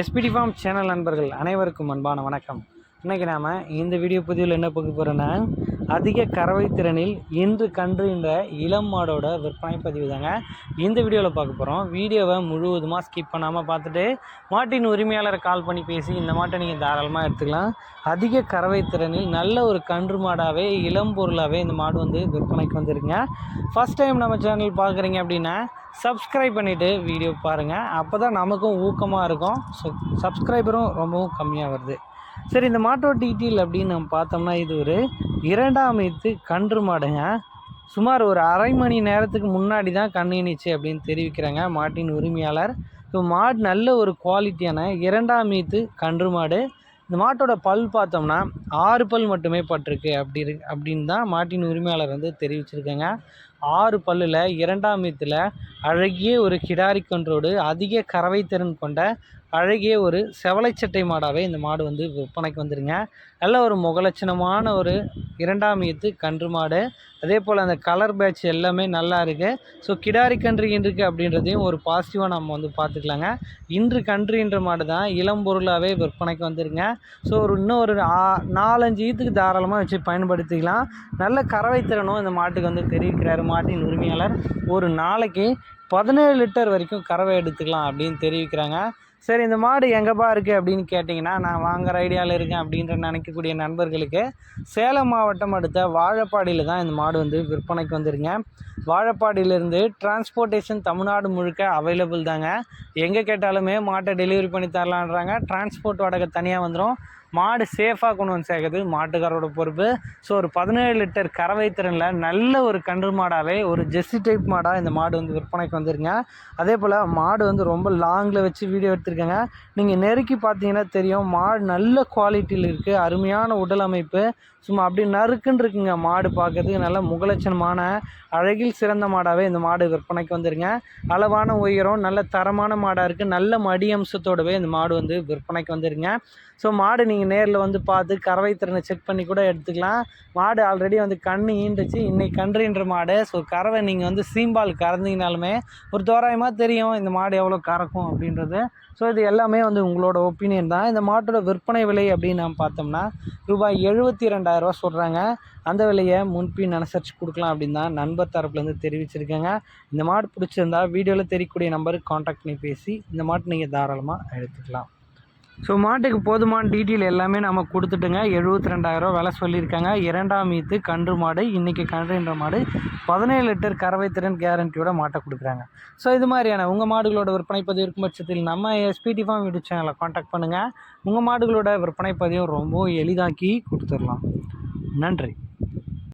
SPD form channel நண்பர்கள் அனைவருக்கும் அன்பான வணக்கம். இன்றைக்கி நாம் இந்த வீடியோ பதிவில் என்ன பார்க்க போகிறோன்னா அதிக கறவை திறனில் இன்று கன்று இளம் மாடோட விற்பனை பதிவு தாங்க. இந்த வீடியோவில் பார்க்க போகிறோம் வீடியோவை முழுவதுமாக ஸ்கிப் பண்ணாமல் பார்த்துட்டு மாட்டின் உரிமையாளரை கால் பண்ணி பேசி இந்த மாட்டை நீங்கள் தாராளமாக எடுத்துக்கலாம். அதிக கறவை திறனில் நல்ல ஒரு கன்று மாடாகவே இளம் பொருளாகவே இந்த மாடு வந்து விற்பனைக்கு வந்துருங்க ஃபஸ்ட் டைம் நம்ம சேனல் பார்க்குறீங்க அப்படின்னா சப்ஸ்கிரைப் பண்ணிவிட்டு வீடியோ பாருங்கள் அப்போ தான் நமக்கும் ஊக்கமாக இருக்கும். ஸோ சப்ஸ்கிரைபரும் ரொம்பவும் கம்மியாக வருது. சரி இந்த மாட்டோட டீட்டெயில் அப்படின்னு நம்ம பார்த்தோம்னா இது ஒரு இரண்டாம் இது கன்று மாடுங்க. சுமார் ஒரு அரை மணி நேரத்துக்கு முன்னாடி தான் கண்ணினிச்சு அப்படின்னு தெரிவிக்கிறாங்க மாட்டின் உரிமையாளர். ஸோ மாடு நல்ல ஒரு குவாலிட்டியான இரண்டாம் ஈத்து கன்று மாடு. இந்த மாட்டோட பல் பார்த்தோம்னா ஆறு பல் மட்டுமே பட்டிருக்கு அப்படி இரு அப்படின்னு தான் மாட்டின் உரிமையாளர் வந்து தெரிவிச்சிருக்காங்க. ஆறு பல்லில் இரண்டாம் ஈத்தில் அழகிய ஒரு கிடாரி கன்றோடு அதிக கறவை திறன் கொண்ட அழகிய ஒரு செவலைச்சட்டை மாடாகவே இந்த மாடு வந்து விற்பனைக்கு வந்துருங்க. நல்ல ஒரு முகலட்சணமான ஒரு இரண்டாம் ஈத்து கன்று மாடு. அதே போல் அந்த கலர் பேட்ச் எல்லாமே நல்லா இருக்குது ஸோ கிடாரி கன்று அப்படின்றதையும் ஒரு பாசிட்டிவாக நம்ம வந்து பார்த்துக்கலாங்க. இன்று கன்றுன்ற மாடு தான் இளம் பொருளாகவே விற்பனைக்கு வந்துருங்க. ஸோ ஒரு இன்னும் ஒரு நாலஞ்சு ஈத்துக்கு தாராளமாக வச்சு பயன்படுத்திக்கலாம். நல்ல கறவை திறனும் இந்த மாட்டுக்கு வந்து தெரிவிக்கிறார் மாட்டின் உரிமையாளர். ஒரு நாளைக்கு பதினேழு லிட்டர் வரைக்கும் கறவை எடுத்துக்கலாம் அப்படின்னு தெரிவிக்கிறாங்க. சரி இந்த மாடு எங்கேப்பா இருக்குது அப்படின்னு கேட்டிங்கன்னா நான் வாங்குற ஐடியாவில் இருக்கேன் அப்படின்ற நினைக்கக்கூடிய நண்பர்களுக்கு சேலம் மாவட்டம் அடுத்த வாழப்பாடியில் தான் இந்த மாடு வந்து விற்பனைக்கு வந்துருங்க. வாழப்பாடியிலேருந்து டிரான்ஸ்போர்ட்டேஷன் தமிழ்நாடு முழுக்க அவைலபிள் தாங்க. எங்கே கேட்டாலுமே மாட்டை டெலிவரி பண்ணி தரலான்றாங்க. டிரான்ஸ்போர்ட் வாடகை தனியாக வந்துடும் மாடு சேஃபாக கொண்டு வந்து சேர்க்குறது மாட்டுக்காரோட பொறுப்பு. ஸோ ஒரு பதினேழு லிட்டர் கறவை திறனில் நல்ல ஒரு கன்று மாடாகவே ஒரு ஜெர்சி டைப் மாடாக இந்த மாடு வந்து விற்பனைக்கு வந்துருங்க. அதே போல் மாடு வந்து ரொம்ப லாங்கில் வச்சு வீடியோ எடுத்து வச்சுருக்கேங்க. நீங்கள் நெருக்கி பார்த்தீங்கன்னா தெரியும் மாடு நல்ல குவாலிட்டியில் இருக்குது அருமையான உடல் அமைப்பு. சும்மா அப்படி நறுக்குன்னு இருக்குங்க மாடு பார்க்கறதுக்கு. நல்ல முகலட்சணமான அழகில் சிறந்த மாடாகவே இந்த மாடு விற்பனைக்கு வந்துருங்க. அளவான உயரம் நல்ல தரமான மாடாக இருக்குது நல்ல மடி அம்சத்தோடவே இந்த மாடு வந்து விற்பனைக்கு வந்துருங்க. ஸோ மாடு நீங்கள் நேரில் வந்து பார்த்து கறவை திறனை செக் பண்ணி கூட எடுத்துக்கலாம். மாடு ஆல்ரெடி வந்து கண்ணு ஈண்டுச்சு. இன்னைக்கு கன்றுன்ற மாடு. ஸோ கறவை நீங்கள் வந்து சீம்பால் கறந்தீங்கனாலுமே ஒரு தோராயமாக தெரியும் இந்த மாடு எவ்வளோ கறக்கும் அப்படின்றது. ஸோ ஸோ இது எல்லாமே வந்து உங்களோட ஒப்பீனியன் தான். இந்த மாட்டோட விற்பனை விலை அப்படின்னு நம்ம பார்த்தோம்னா ரூபாய் எழுபத்தி ரெண்டாயிரரூவா சொல்கிறாங்க அந்த விலையை முன்பின் அனுசரித்து கொடுக்கலாம் அப்படின்னு தான் நண்பர் தரப்புலேருந்து தெரிவிச்சிருக்கேங்க. இந்த மாடு பிடிச்சிருந்தா வீடியோவில் தெரியக்கூடிய நம்பருக்கு காண்டாக்ட் பண்ணி பேசி இந்த மாட்டு நீங்கள் தாராளமாக எடுத்துக்கலாம். ஸோ மாட்டுக்கு போதுமான டீட்டெயில் எல்லாமே நம்ம கொடுத்துட்டுங்க. எழுபத்தி ரெண்டாயிரம் விலை சொல்லியிருக்காங்க. இரண்டாம் ஈத்து கன்று மாடு இன்றைக்கி கன்றுன்ற மாடு பதினேழு லிட்டர் கறவை திறன் கேரண்டியோட மாட்டை கொடுக்குறாங்க. ஸோ இது மாதிரியான உங்கள் மாடுகளோட விற்பனை பதிவு இருக்கும் பட்சத்தில் நம்ம எஸ்பிடி ஃபார்ம் யூடியூப் சேனலை காண்டாக்ட் பண்ணுங்கள் உங்கள் மாடுகளோட விற்பனை பதிவும் ரொம்ப எளிதாக்கி கொடுத்துடலாம். நன்றி.